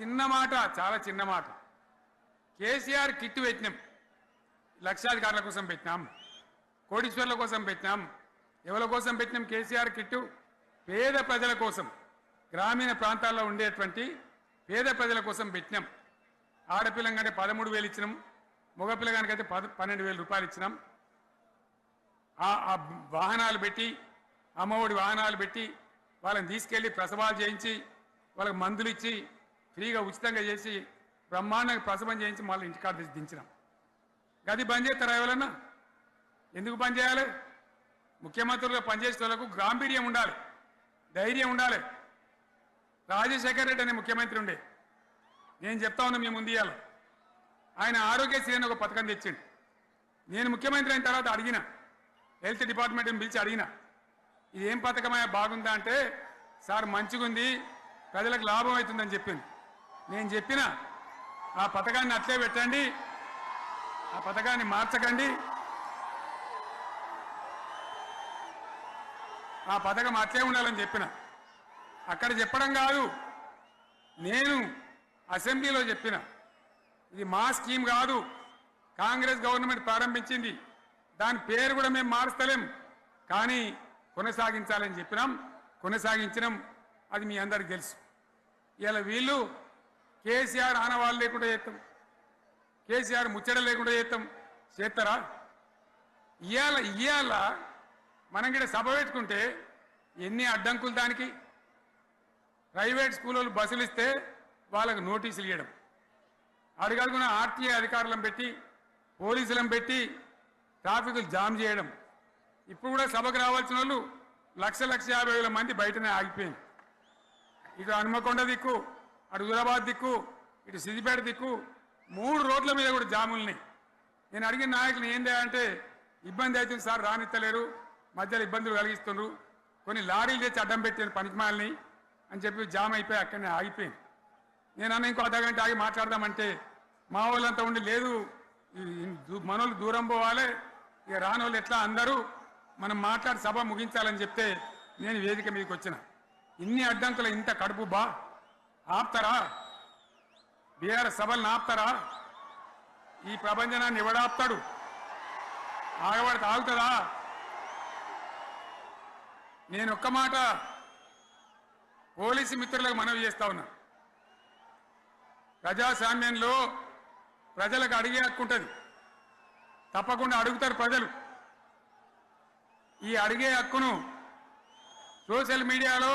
చిన్న మాట చాలా చిన్న మాట. కేసీఆర్ కిట్ పెట్టినాం. లక్షాధికారుల కోసం పెట్టినాం. కోటీశ్వర్ల కోసం పెట్టినాం. ఎవరి కోసం పెట్టినాం కేసీఆర్ కిట్టు? పేద ప్రజల కోసం. గ్రామీణ ప్రాంతాల్లో ఉండేటువంటి పేద ప్రజల కోసం పెట్టినాం. ఆడపిల్లంకంటే పదమూడు వేలు ఇచ్చినాం. మగపిల్లగానికైతే పద పన్నెండు వేల రూపాయలు ఇచ్చినాం. ఆ ఆ వాహనాలు పెట్టి అమ్మఒడి వాహనాలు పెట్టి వాళ్ళని తీసుకెళ్ళి ప్రసవాలు చేయించి వాళ్ళకి మందులు ఇచ్చి ఫ్రీగా ఉచితంగా చేసి బ్రహ్మాండంగా ప్రసవం చేయించి మళ్ళీ ఇంటికాడ తెచ్చి దించినాం. గది బంద్ చేస్తారా ఎవరన్నా? ఎందుకు బంద్ చేయాలి? ముఖ్యమంత్రులుగా పనిచేసే వాళ్ళకు గాంభీర్యం ఉండాలి ధైర్యం ఉండాలి. రాజశేఖర్ రెడ్డి అనే ముఖ్యమంత్రి ఉండే. నేను చెప్తా ఉన్నా మీ ముందు ఇవాళ ఆయన ఆరోగ్యశ్రీ అని ఒక పథకం తెచ్చిండు. నేను ముఖ్యమంత్రి అయిన తర్వాత అడిగిన హెల్త్ డిపార్ట్మెంట్ని పిలిచి అడిగిన ఇది ఏం పథకమయ్యా బాగుందా? అంటే సార్ మంచిగుంది ప్రజలకు లాభం అవుతుందని చెప్పింది నేను చెప్పిన ఆ పథకాన్ని అట్లే పెట్టండి ఆ పథకాన్ని మార్చకండి. ఆ పథకం అట్లే ఉండాలని చెప్పిన. అక్కడ చెప్పడం కాదు నేను అసెంబ్లీలో చెప్పిన. ఇది మా స్కీమ్ కాదు కాంగ్రెస్ గవర్నమెంట్ ప్రారంభించింది. దాని పేరు కూడా మేము మారుస్తలేం కానీ కొనసాగించాలని చెప్పినాం. కొనసాగించినాం అది మీ అందరికి తెలుసు. ఇలా వీళ్ళు కేసీఆర్ ఆనవాళ్ళు లేకుండా చేస్తాం. కేసీఆర్ ముచ్చట లేకుండా చేస్తాం. చేస్తారా? ఇవాళ ఇవాళ మనం కూడా సభ పెట్టుకుంటే ఎన్ని అడ్డంకులు దానికి? ప్రైవేట్ స్కూళ్ళు బస్సులు ఇస్తే వాళ్ళకు నోటీసులు ఇవ్వడం అడుగడుగున ఆర్టీఏ అధికారులను పెట్టి పోలీసులను పెట్టి ట్రాఫిక్లు జామ్ చేయడం. ఇప్పుడు కూడా సభకు రావాల్సిన వాళ్ళు లక్ష లక్ష యాభై వేల మంది బయటనే ఆగిపోయింది. ఇటు హనుమకొండ దిక్కు అటు హుజరాబాద్ దిక్కు ఇటు సిద్దిపేట దిక్కు మూడు రోడ్ల మీద కూడా జాములున్నాయి నేను అడిగిన నాయకులు ఏంది అంటే ఇబ్బంది అవుతుంది సార్ రానిత్తలేరు మధ్యలో ఇబ్బందులు కలిగిస్తున్నారు కొన్ని లారీలు తెచ్చి అడ్డం పెట్టాను పనికిమాలని అని చెప్పి జామ్ అయిపోయి అక్కడనే ఆగిపోయింది. నేను అన్న ఇంకో అర్ధగంట ఆగి మాట్లాడదామంటే మా వాళ్ళంతా ఉండి లేదు మనోళ్ళు దూరం పోవాలి ఇక రానోళ్ళు ఎట్లా అందరూ మనం మాట్లాడి సభ ముగించాలని చెప్తే నేను వేదిక మీదకి వచ్చిన. ఇన్ని అడ్డంకులు ఇంత కడుపు బా. ఆపుతారా? బీఆర్ సభలను ఆపుతారా? ఈ ప్రపంచనాన్ని ఎవడాపుతాడు ఆగబడితే ఆగుతుందా నేను ఒక్క మాట పోలీసు మిత్రులకు మనవి చేస్తా ఉన్నా. ప్రజాస్వామ్యంలో ప్రజలకు అడిగే హక్కు ఉంటుంది. తప్పకుండా అడుగుతారు ప్రజలు. ఈ అడిగే హక్కును సోషల్ మీడియాలో